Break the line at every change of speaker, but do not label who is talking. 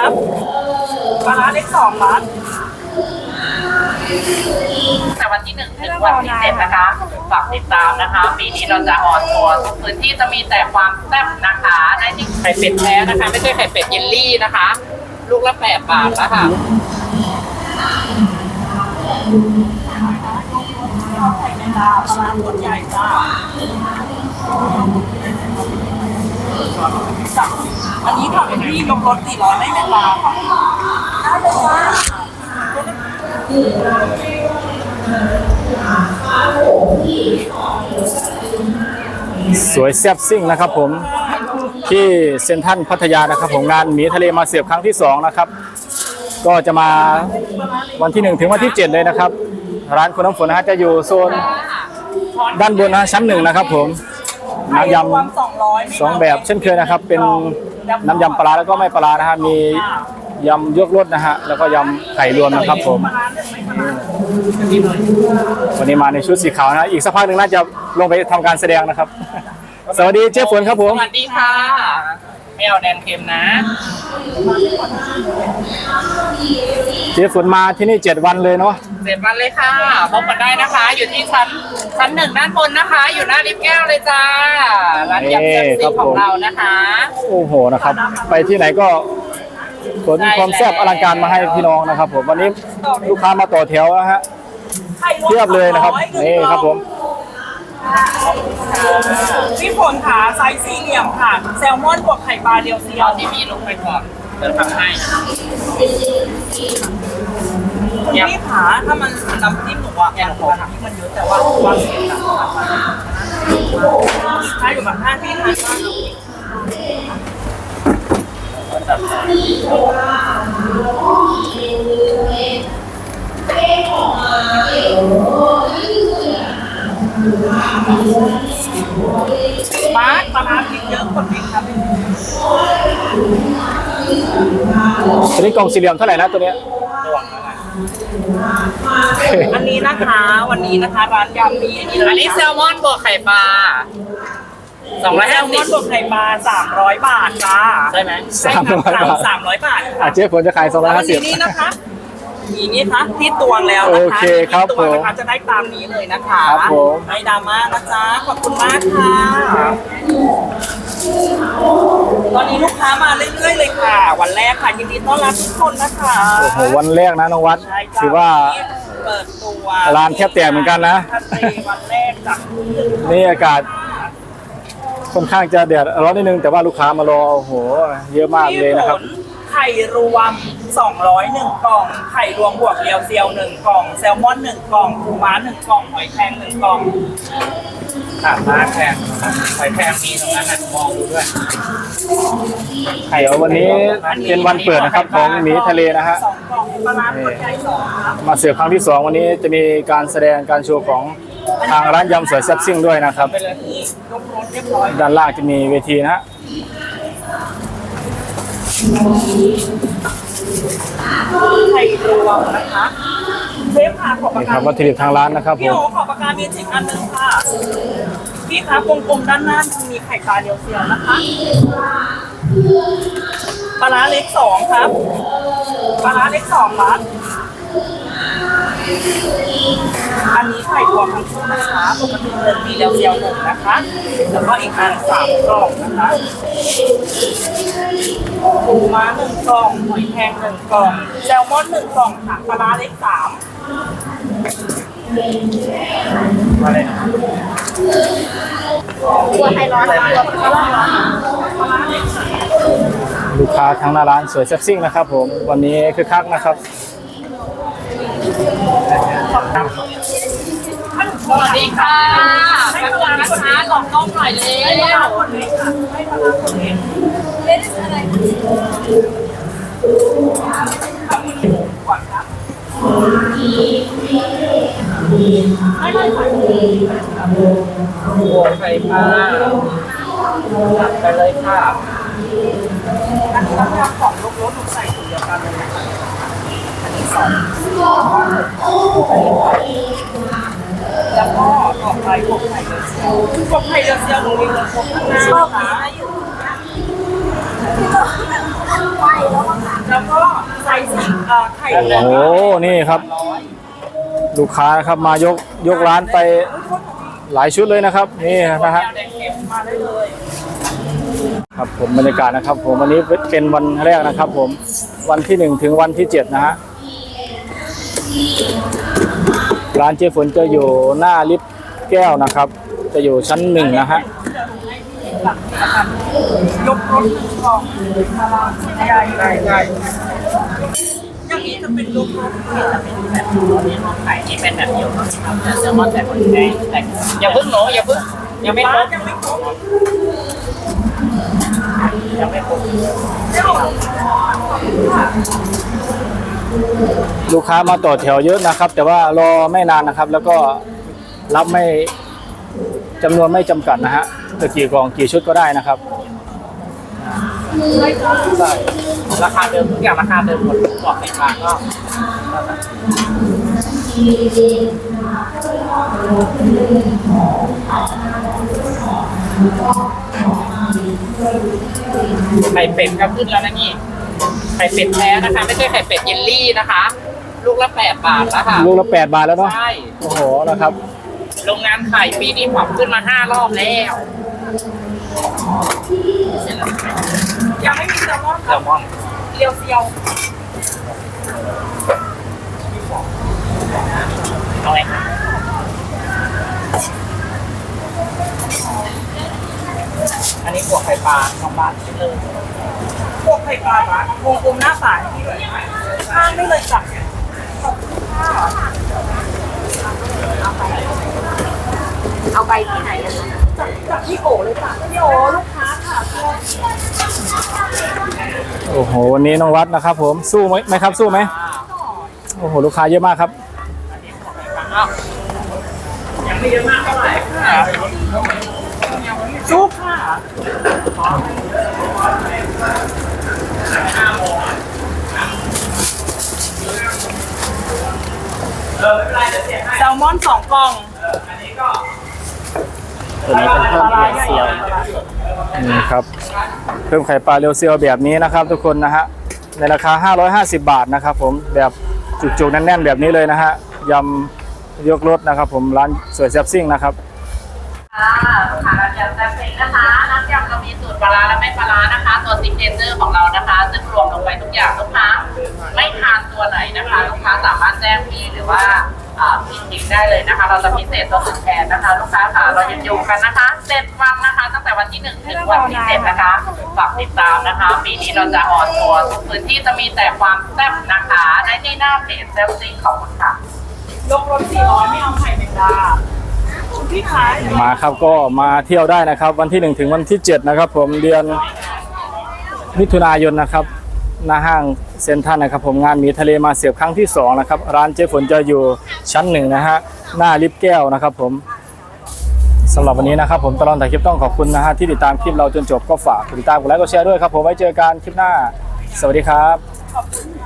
ครับปลาร้าเล็กสองครับ
แต่วันที่หนึ่งถึงวันที่เจ็ดนะคะฝากติดตามนะคะ ปีนี้เราจะออนทัวร์ทุกพื้นที่จะมีแต่ความแซ่บนะคะได้ที่ไข่เป็ดแท้นะคะ ไม่ใช่ไข่เป็ดเยลลี่นะคะ ลูกละแปดบาทนะคะ
ไข่แมงดาปลาร้าตัวใหญ่จ้า อันนี้ค่ะเป็นที่ยกรถ400ไม่แมงดาค่ะได้เลยจ้า
สวยแซ่บซิ่งนะครับผมที่เซ็นทรัลพัทยานะครับผมงานหมีทะเลมาเสียบครั้งที่สองนะครับ ก็จะมาวันที่หนึ่งถึงวันที่เจ็ดเลยนะครับ ร้านคุณน้ำฝนนะฮะจะอยู่โซนด้านบนนะชั้นหนึ่งนะครับผม น้ำย
รวม200ำ
สองแบบเช่นเคยนะครับ เป็นน้ำยำปลาร้าแล้วก็ไม่ปลาร้านะฮะมียำยกรสนะฮะแล้วก็ยำไข่รวมนะครับผม
ปลาร้าหนึ่งไม่ปลาร้า
วันนี้มาในชุดสีขาวนะอีกสักพักหนึ่งน่าจะลงไปทำการแสดงนะครับ สวัสดีเจ๊ฝนครับผม
สวัสดีค่ะไม่เอาแดนเค็มนะ
เจ๊ฝนมาที่นี่เจ็ดวันเลยเนาะ
เสร็จวันเลยค่ะพบกันได้นะคะ อยู่ที่ชั้นชั้นหนึ่งด้านบนนะคะ อยู่หน้าลิฟต์แก้วเลยจ้าร้านยำแซ่บซีของเรานะคะ
โอ้โหนะครับ ไปที่ไหนก็ขนความแซ่บอลังการมาให้พี่น้องนะครับ ผมวันนี้ลูกค้ามาต่อแถวนะฮะ
ไข่รวม
เทียบเลยนะครับ
200
นี่ครับผม
พี่ฝนขาไซส์สี่เหลี่ยมค่ะ แซลมอนบวกไข่ปลาเดียวเซีย
เอา
ว
ที่มีลงไปก่อน เดี๋ยวทำให้
พี่ขาถ้ามันน้ำจิ้มหนูอะมันน้ำจิ้มมันเยอะแต่ว่าความเผ็ดอะถ้าอยู่แบบห้าที่ทานว่าปลาปลาร้าพริกเยอะคนพริกครับ
ตัวนี้กล่องสี่เหลี่ยมเท่าไหร่นะตัวเนี้ย
อันนี้นะคะ วันนี้นะคะร้านยำมีอันนี้
อันนี้แซลมอนบวกไข่ปลาสองร้อย
แซ
ห้า
ลม
สิ
อบนบวกไข่ปลาสามร้อยบาทจ้า
ใช่ไหม
สามร้อยบาท
สามร้อยบาท
อะเจ๊ฝนจะขายสองร้อย
แล้ว
ห้าสิบ
มีนี่นะคะมีนี่คะที่ตวงแล้วนะคะ
โอเคครับ
ที่ตวงนะ
ผม
คะจะได้ตามนี้เลยนะคะ
ครับผม
ไม่ดราม่านะจ๊ะขอบคุณมากค่ะตอนนี้ลูก ค้ามาเรื่อยๆเลยค่ะ วันแรกค่ะยินดีต้อนรับทุกคนนะคะ
โอ้โหวันแรกนะน้องวัด
ใช่จ้ะ
ถือว่า
เปิดตัว
ร้านแทบแตกเหมือนกันนะ
ทะเลวันแรกจาก
นี่อากาศค่อนข้างจะแดดร้อนนิดนึง แต่ว่าลูกค้ามารอโอ้โห เยอะมากเลยนะครับ
พี่ฝไข่รวม 201 กล่อง ไข่รวมบวกเรียวเซียว 1 กล่อง แซลมอน 1 กล่องปูม้า 1 กล่อง หอยแครง 1 กล่อง
ขาดมากแพงหอยแพงมีตรงนั้นนะมองดูด้วย
เดี๋ยววันนี้เป็นวันเปิดนะครับของหมีทะเลนะฮะ
สองกล่องปลาร้าตัวใหญ่สองครับ
มาเสิร์ฟครั้งที่สองวันนี้จะมีการแสดงการโชว์ของทางร้านยำสวยแซ่บซิ่งด้วยนะครับ
ไปเลยนี่ยกรถเรียบร้อย
ด้านล่างจะมีเวทีนะฮะ
ไข่รวมนะคะ เชฟค่ะขอบปาก
นี่ค
กา
รับวัตถุดิบทางร้านนะครับผ
พี่
ม
โอขอบปากกามีจิกอันหนึงค่ะ พี่คะกลมๆด้านหน้ามันมีไข่ปลาเรียวเซียวนะคะปลาร้าเล็กสองครับปลาร้าเล็กสองครับอันนี้ไข่รวมทั้งคู่นะคะปกติเลยมีเรียวเซียวหนึ่งนะคะ แล้วก็อีกอันสามกล่องนะคะปูม้าหนึ่งกล่องหอยแครงหนึ่งกล่องแซลมอนหนึ่งกล่องค่ะปลาร้าเล็กสาม
ลูกค้าทางหน้าร้านสวยแซ่บซิ่งนะครับผม วันนี้คือคักนะครับ
สวัสดีค่ะแป๊บนึงนะคะลองกล้องหน่อยเลย
ให้ปลาร้าคนเล็กค่ะให้ปลาร้าคนเล็กเล่นอะไรทำมือก่อนครับ ไม่ไม่ค่ะ
บวไข่ปลาจัดไปเลยค่ะ
อันนี้น้ำของลูกรถถูกใส่ถุงเดียวกันเลยนะคะอันนี้สองแล้วก็ต่อไปพวกไข่เดือดเซียวพวกไข่เดือดเซียวหนูมีเงินครบข้างหน้านะคะ แล้วก็ไซส์สีเอ่อไข่
โอ้
เหลือง
โหนี่ครับ ลูกค้านะครับมายกยกร้านไปหลายชุดเลยนะครับ นี่นะฮะ
แดงเข็มมาได้เลย
ครับผมบรรยากาศนะครับ ผมวันนี้เป็นวันแรกนะครับ ผมวันที่หนึ่งถึงวันที่เจ็ดนะฮะร้านเจฝนจะอยู่หน้าลิฟต์แก้วนะครับ จะอยู่ชั้นหนึ่งนะฮะ
ยกรถหนึ่ งกล่องมาลาใหญ่ใหญ่ใหญ่อย่างนี้จะเป็นยกรถค่จะเป็น
แบบนี้ของไข่ที่เป็นแบบเดียวกันครับแต่แซลมอนแต่คนแดงแต่อย่าเพิ่งหนูอย่าเพิ่งยังไม่ครบ
ยังไม่ครบ
ยังไม่ครบ
ลูกค้ามาต่อแถวเยอะนะครับ แต่ว่ารอไม่นานนะครับ แล้วก็รับไม่จำนวนไม่จำกัดนะฮะจะกี่กล่องกี่ชุดก็ได้นะครับ
ใช่ราคาเดิมทุกอย่างราคาเดิมหมดบอกในร้านก็ไข่เป็ดก็ขึ้นแล้วนะนี่ไข่เป็ดแท้นะคะ ไม่ใช่ไข่เป็ดเยลลี่นะคะ ลูกละแปดบาทแล้วค่ะ
ลูกละ8บาทแล้วเนาะ
ใช่
โอ้โหนะครับ
โรงงานไข่ปีนี้ปรับขึ้นมาห้ารอบแล้ว
ยังไม่มีแซลมอน
แซลมอน
เรียวเซียว
เอาไงคะอันนี้บวกไข่ปลาสองบาทเลย
พวกไข่ปลาปะวงกลมหน้าสายที่เลยข้างได้เลยจ้ะ
เอาไปที่ไหนอะ
จากพี่โอเลยจ้ะพี่โอลูกค้าค่ะ
โอ้โหวันนี้น้องวัดนะครับ ผมสู้ไหมไหมครับ สู้ไหมโอ้โหลูกค้าเยอะมากครับ
อ้าวยังไม่เยอะมากเท่าไหร่ค่ะ
สู้ค่ะ
เออไม่เป็นไรเดี๋ยวเสียให้
แซลมอนสองกล่อง
อันนี้ก็
ตัวนี้เป็นเพิ่มเรียวเซียวนี่ครับ เพิ่มไข่ปลาเรียวเซียวแบบนี้นะครับ ทุกคนนะฮะ ในราคา 550 บาทนะครับ ผม แบบจุกๆแน่นๆแบบนี้เลยนะฮะ ยำยกรสนะครับ ผม ร้านสวยแซ่บซิ่งนะครับ
ค่ะลูกค้าน้ำยำแซ่บพริกนะคะน้ำยำเรามีสูตรปลาร้าและไม่ปลาร้านะคะ ตัวซิกเนเจอร์ของเรานะคะ ซึ่งรวมลงไปทุกอย่างลูกค้า ไม่ทานตัวไหนนะคะ ลูกค้าสามารถแจ้งพี่หรือว่าอ่าพี่ทิ กได้เลยนะคะ เราจะพิเศษตัวสุดแทนนะคะ ลูกค้าค่ะเรายังอยู่กันนะคะเจ็ดวันนะคะ ตั้งแต่วันที่หนึ่งถึงวันที่เจ็ดนะคะฝากติดตามนะคะ ปีนี้เราจะออนทัวร์ทุกพื้นที่จะมีแต่ความแซ่บนะคะได้ที่หน้าเพจแซ่บซิงขอบคุณค่ะ
ยกรถสี่ร้อยไม่เอาไข่แมงดาคุณพี่ขาย
มาครับก็มาเที่ยวได้นะครับ วันที่1ถึงวันที่7นะครับ ผมเดือนมิถุนายนนะครับ หน้าห้างเซ็นทรัลนะครับผมงานหมีทะเลมาเสียบครั้งที่2นะครับร้านเจ๊ฝนจะอยู่ชั้นหนึ่งนะฮะหน้าลิฟต์แก้วนะครับผมสำหรับวันนี้นะครับผมตลอดถ่ายคลิปต้องขอบคุณนะฮะที่ติดตามคลิปเราจนจบก็ฝากติดตามกดไลค์กดแชร์ด้วยครับผมไว้เจอกันคลิปหน้า สวัสดีครับ
ขอบคุณ